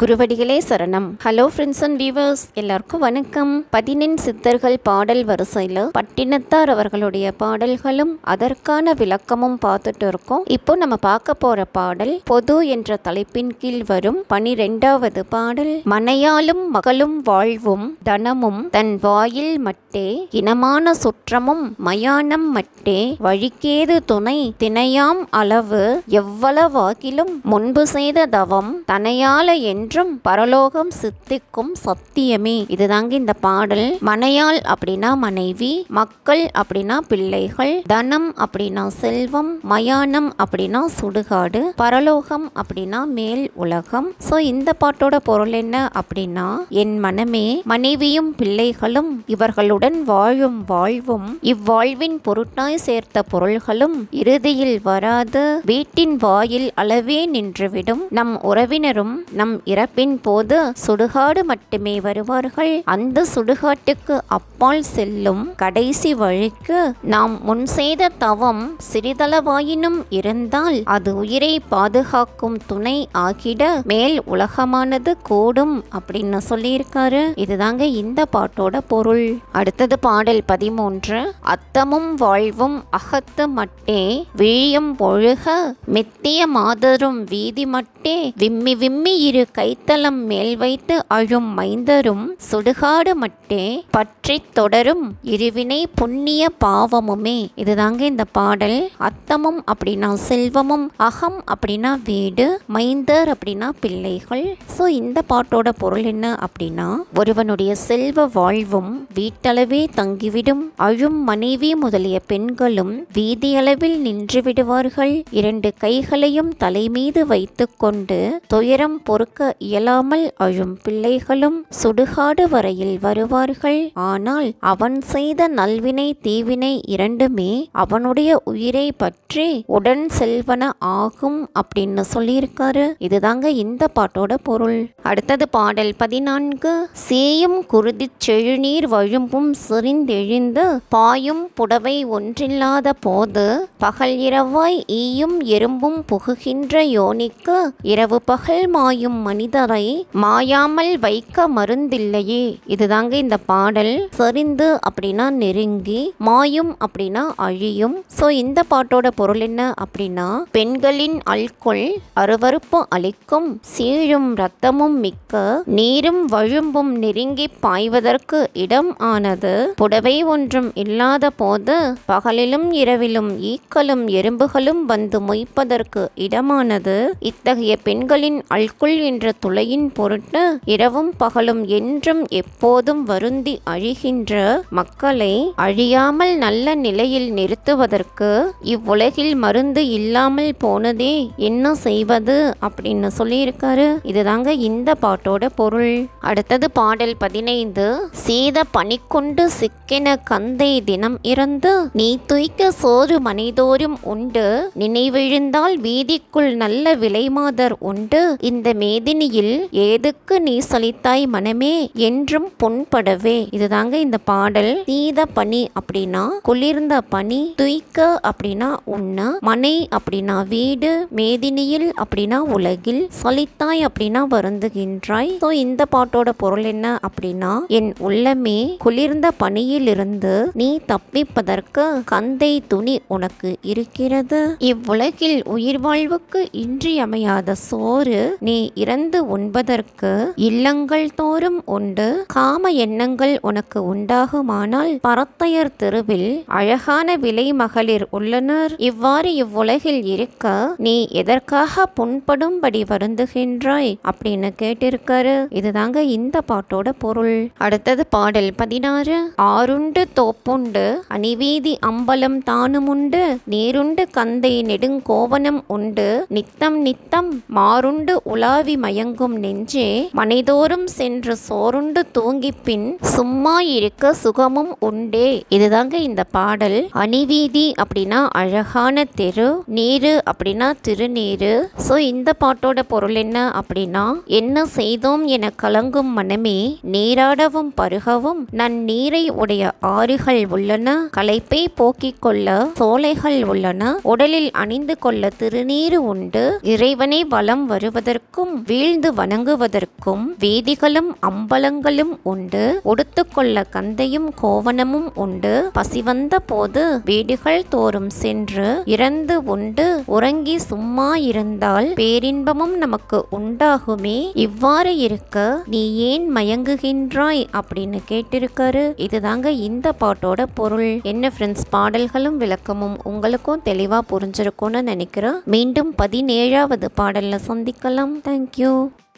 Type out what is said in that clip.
குருவடிகளே சரணம். Hello friends and viewers எல்லாருக்கும் வணக்கம். பதினெண் சித்தர்கள் பாடல் வரிசையில் பட்டினத்தார் அவர்களுடைய பாடல்களும் அதற்கான விளக்கமும் பார்த்துட்டு இருக்கோம். இப்போ நம்ம பார்க்க போற பாடல் பொது என்ற தலைப்பின் கீழ் வரும் பனிரெண்டாவது பாடல். மனையாலும் மகளும் வாழ்வும் தனமும் தன் வாயில் மட்டே இனமான சுற்றமும் மயானம் மட்டே வழிக்கேது துணை தினையாம் அளவு எவ்வளவாகிலும் முன்பு செய்த தவம் தனையால என்றும் பரலோகம் சித்திக்கும் சத்தியமே. இதுதாங்க இந்த பாடல். மனையாள் அப்படின்னா மனைவி மக்கள் அப்படின்னா பிள்ளைகள் தனம் அப்படின்னா செல்வம் மயானம் அப்படின்னா சுடுகாடு பரலோகம் அப்படின்னா மேல் உலகம். சோ இந்த பாட்டோட பொருள் என்ன அப்படின்னா என் மனமே மனைவியும் பிள்ளைகளும் இவர்களுடன் வாழும் வாழ்வும் இவ்வாழ்வின் பொருட்டாய் சேர்த்த பொருள்களும் இறுதியில் வராது வீட்டின் வாயில் அளவே நின்றுவிடும். நம் உறவினரும் நம் இறப்பின் போது சுடுகாடு மட்டுமே வருவார்கள். அந்த சுடுகாட்டுக்கு அப்பால் செல்லும் கடைசி வழிக்கு நாம் முன் செய்த தவம் சிறிதளவாயினும் இருந்தால் அது உயிரை பாதுகாக்கும் துணை ஆகிட மேல் உலகமானது கூடும் அப்படின்னு சொல்லியிருக்காரு. இதுதாங்க இந்த பாட்டோட பொருள். அடுத்தது பாடல் பதிமூன்று. அத்தமும் வாழ்வும் அகத்து மட்டே விழியும் பொழுக மெத்திய மாதரும் வீதி மட்டே விம்மி விம்மி இருக்க கைத்தளம் மேல் வைத்து அழும் மைந்தரும் சுடுகாடு மட்டே பற்றி தொடரும் இருவினை புண்ணிய பாவமுமே. இதுதாங்க இந்த பாடல். அத்தமும் அப்படின்னா செல்வமும் அகம் அப்படின்னா வீடு மைந்தர் அப்படின்னா பிள்ளைகள். ஸோ இந்த பாட்டோட பொருள் என்ன அப்படின்னா ஒருவனுடைய செல்வ வாழ்வும் வீட்டளவே தங்கிவிடும். அழும் மனைவி முதலிய பெண்களும் வீதியளவில் நின்று விடுவார்கள் இரண்டு கைகளையும் தலைமீது வைத்துக்கொண்டு துயரம் பொறுக்க இயலாமல் அழும் பிள்ளைகளும் சுடுகாடு வரையில் வருவார்கள். ஆனால் அவன் செய்த நல்வினை தீவினை இரண்டுமே அவனுடைய உயிரை பற்றி உடன் செல்வன ஆகும் அப்படின்னு சொல்லியிருக்காரு. இதுதாங்க இந்த பாட்டோட பொருள். அடுத்தது பாடல் பதினான்கு. சேயும் குருதி செழுநீர் வழும்பும் சிரிந்தெழுந்து பாயும் புடவை ஒன்றில்லாத போது பகல் இரவாய் ஈயும் எறும்பும் புகுகின்ற யோனிக்கு இரவு பகல் மாயும் மனிதரை மாயாமல் வைக்க மருந்தில்லையே. இதுதாங்க இந்த பாடல். சரிந்து அப்படின்னா நெருங்கி மாயும் அப்படின்னா அழியும். ஸோ இந்த பாட்டோட பொருள் என்ன அப்படின்னா பெண்களின் அல்கொள் அருவருப்பு அளிக்கும் சீழும் ரத்தமும் மிக்க நீரும் வழும்பும் நெருங்கி பாய்வதற்கு இடம் ஆனது புடவை ஒன்றும் இல்லாத போது பகலிலும் இரவிலும் ஈக்களும் எறும்புகளும் வந்து மொய்ப்பதற்கு இடமானது. இத்தகைய பெண்களின் அல்குள் என்ற துளையின் பொருட்டு இரவும் பகலும் என்றும் எப்போதும் வருந்தி அழிகின்ற மக்களை அழியாமல் நல்ல நிலையில் நிறுத்துவதற்கு இவ்வுலகில் மருந்து இல்லாமல் போனதே என்ன செய்வது அப்படின்னு சொல்லியிருக்காரு. இதுதாங்க இந்த பாட்டோட பொருள். அடுத்தது பாடல் பதினைந்து. சீத பனிக்கொண்டு சிக்கென கந்தை தினம் இறந்து நீ துய்க்க சோறு மனைதோறும் உண்டு. நினைவிழுந்தால் வீதிக்குள் நல்ல விலைமாதர் உண்டு. இந்த மேதின் மேதினியில் ஏதுக்கு நீ சலித்தாய் மனமே என்றும் பொன்படவே இதுதாங்க இந்த பாடல். தீத பனி அப்படின்னா குளிர்ந்த பனி துய்க்க அப்படின்னா உண்ண மனை அப்படின்னா வீடு மேதினியில் அப்படின்னா உலகில் சலித்தாய் அப்படின்னா வருந்துகின்றாய். ஸோ இந்த பாட்டோட பொருள் என்ன அப்படின்னா என் உள்ளமே குளிர்ந்த பனியிலிருந்து நீ தப்பிப்பதற்கு கந்தை துணி உனக்கு இருக்கிறது. இவ்வுலகில் உயிர் வாழ்வுக்கு இன்றியமையாத சோறு நீ இறந்த உண்பதற்கு இல்லங்கள் தோறும் உண்டு. காம எண்ணங்கள் உனக்கு உண்டாகுமானால் பரத்தையர் தெருவில் அழகான விலை மகளிர் உள்ளனர். இவ்வாறு இவ்வுலகில் இருக்க நீ எதற்காக புண்படும்படி வருந்துகின்றாய் அப்படின்னு கேட்டிருக்காரு. இதுதாங்க இந்த பாட்டோட பொருள். அடுத்தது பாடல் பதினாறு. ஆறுண்டு தோப்புண்டு அணிவீதி அம்பலம் தானுமுண்டு நீருண்டு கந்தை நெடுங்கோவனம் உண்டு நித்தம் நித்தம் மாறுண்டு உலாவி மயங்கும் நெஞ்சே மனைதோறும் சென்று சோருண்டு தூங்கி பின் சும்மா இருக்க சுகமும் உண்டே. இதுதாங்க இந்த பாடல். அணிவீதி அப்படின்னா அழகான தெரு நீரு அப்படின்னா திருநீரு. ஸோ இந்த பாட்டோட பொருள் என்ன அப்படின்னா என்ன செய்தோம் என கலங்கும் மனமே நீராடவும் பருகவும் நன் நீரை உடைய ஆறுகள் உள்ளன களைப்பை போக்கிக் கொள்ள சோலைகள் உள்ளன உடலில் அணிந்து கொள்ள திருநீரு உண்டு இறைவனை வலம் வருவதற்கும் வீழ் மகிழ்ந்து வணங்குவதற்கும் வேதிகளும் அம்பலங்களும் உண்டு. உடுத்துக்கொள்ள கந்தையும் கோவணமும் உண்டு. பசிவந்த போது வீடுகள் தோறும் சென்று இறந்து உண்டு. உறங்கி சும்மா இருந்தால் பேரின்பமும் நமக்கு உண்டாகுமே. இவ்வாறு இருக்க நீ ஏன் மயங்குகின்றாய் அப்படின்னு கேட்டிருக்காரு. இதுதாங்க இந்த பாட்டோட பொருள். என்ன ஃப்ரெண்ட்ஸ் பாடல்களும் விளக்கமும் உங்களுக்கும் தெளிவா புரிஞ்சிருக்கும்னு நினைக்கிறேன். மீண்டும் பதினேழாவது பாடல்ல சந்திக்கலாம். Thank you you.